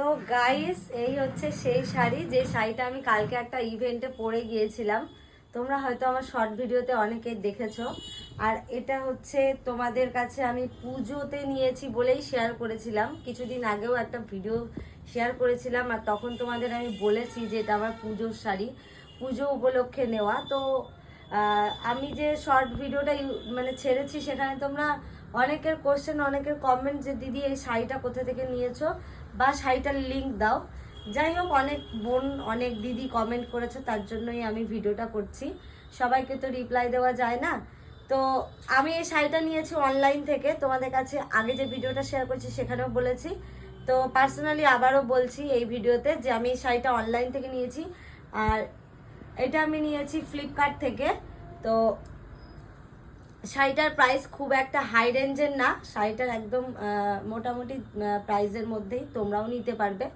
তো গাইস এই হচ্ছে সেই শাড়ি। যে শাড়িটা আমি কালকে একটা ইভেন্টে পরে গিয়েছিলাম। তোমরা হয়তো আমার শর্ট ভিডিওতে অনেকেই দেখেছ। আর এটা হচ্ছে তোমাদের কাছে আমি পুজোতে নিয়েছি বলেই শেয়ার করেছিলাম। কিছুদিন আগেও একটা ভিডিও শেয়ার করেছিলাম। আর তখন তোমাদের আমি বলেছি যে এটা আমার পুজোর শাড়ি। পুজো উপলক্ষে নেওয়া। তো আমি যে শর্ট ভিডিওটা মানে ছেড়েছি সেখানে তোমরা অনেকের কোশ্চেন অনেকের কমেন্ট যে দিদি এই শাড়িটা কোথা থেকে নিয়েছো বা শাড়িটার লিঙ্ক দাও। যাই হোক, অনেক বোন, অনেক দিদি কমেন্ট করেছে, তার জন্যই আমি ভিডিওটা করছি। সবাইকে তো রিপ্লাই দেওয়া যায় না। তো আমি এই শাড়িটা নিয়েছি অনলাইন থেকে। তোমাদের কাছে আগে যে ভিডিওটা শেয়ার করছি সেখানেও বলেছি। তো পার্সোনালি আবারও বলছি এই ভিডিওতে যে আমি এই শাড়িটা অনলাইন থেকে নিয়েছি। আর এটা আমি নিয়েছি ফ্লিপকার্ট থেকে। তো শাড়িটার প্রাইস খুব একটা হাই রেঞ্জের না। শাড়িটার একদম মোটামুটি প্রাইসের মধ্যেই তোমরাও নিতে পারবে।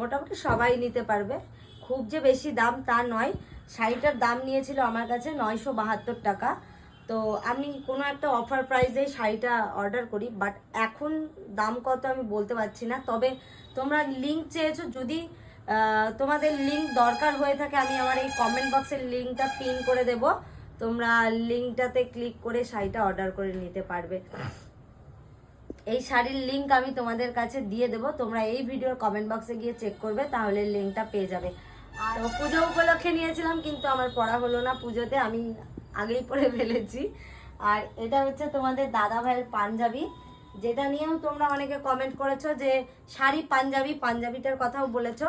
মোটামুটি সবাই নিতে পারবে। খুব যে বেশি দাম তা নয়। শাড়িটার দাম নিয়েছিল আমার কাছে নয়শো বাহাত্তর টাকা। তো আমি কোনো একটা অফার প্রাইসে শাড়িটা অর্ডার করি বাট এখন দাম কত আমি বলতে পারছি না। তবে তোমরা লিঙ্ক চেয়েছো, যদি তোমাদের লিঙ্ক দরকার হয়ে থাকে, আমি আমার এই কমেন্ট বক্সের লিঙ্কটা পিন করে দেব। তোমরা লিঙ্কটাতে ক্লিক করে শাড়িটা অর্ডার করে নিতে পারবে। এই শাড়ির লিঙ্ক আমি তোমাদের কাছে দিয়ে দেবো। তোমরা এই ভিডিওর কমেন্ট বক্সে গিয়ে চেক করবে তাহলে লিঙ্কটা পেয়ে যাবে। তো পুজো উপলক্ষে নিয়েছিলাম কিন্তু আমার পড়া হলো না পুজোতে আমি আগেই পরে ফেলেছি। আর এটা হচ্ছে তোমাদের দাদা ভাইয়ের পাঞ্জাবি যেটা নিয়েও তোমরা অনেকে কমেন্ট করেছ যে শাড়ি পাঞ্জাবি পাঞ্জাবিটার কথাও বলেছ।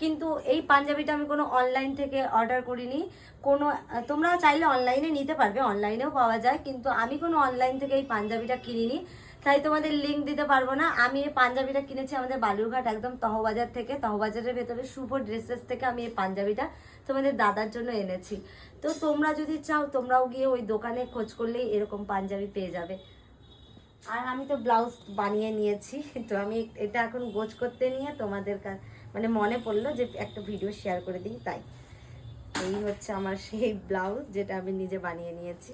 কিন্তু এই পাঞ্জাবিটা আমি কোনো অনলাইন থেকে অর্ডার করিনি। কোনো, তোমরা চাইলে অনলাইনে নিতে পারবে অনলাইনেও পাওয়া যায়, কিন্তু আমি কোনো অনলাইন থেকে এই পাঞ্জাবিটা কিনিনি। তাই তোমাদের লিঙ্ক দিতে পারব না। আমি এই পাঞ্জাবিটা কিনেছি আমাদের বালুরঘাট একদম তহবাজার থেকে। তহবাজারের ভেতরে শুভ ড্রেসেস থেকে আমি এই পাঞ্জাবিটা তোমাদের দাদার জন্য এনেছি। তো তোমরা যদি চাও, তোমরাও গিয়ে ওই দোকানে খোঁজ করলেই এরকম পাঞ্জাবি পেয়ে যাবে। আর আমি তো ব্লাউজ বানিয়ে নিয়েছি, তো আমি এটা এখন গোজ করতে নিয়ে তোমাদের মানে মনে পড়ল যে একটা ভিডিও শেয়ার করে দিই, তাই। এই হচ্ছে আমার সেই ব্লাউজ যেটা আমি নিজে বানিয়ে নিয়েছি।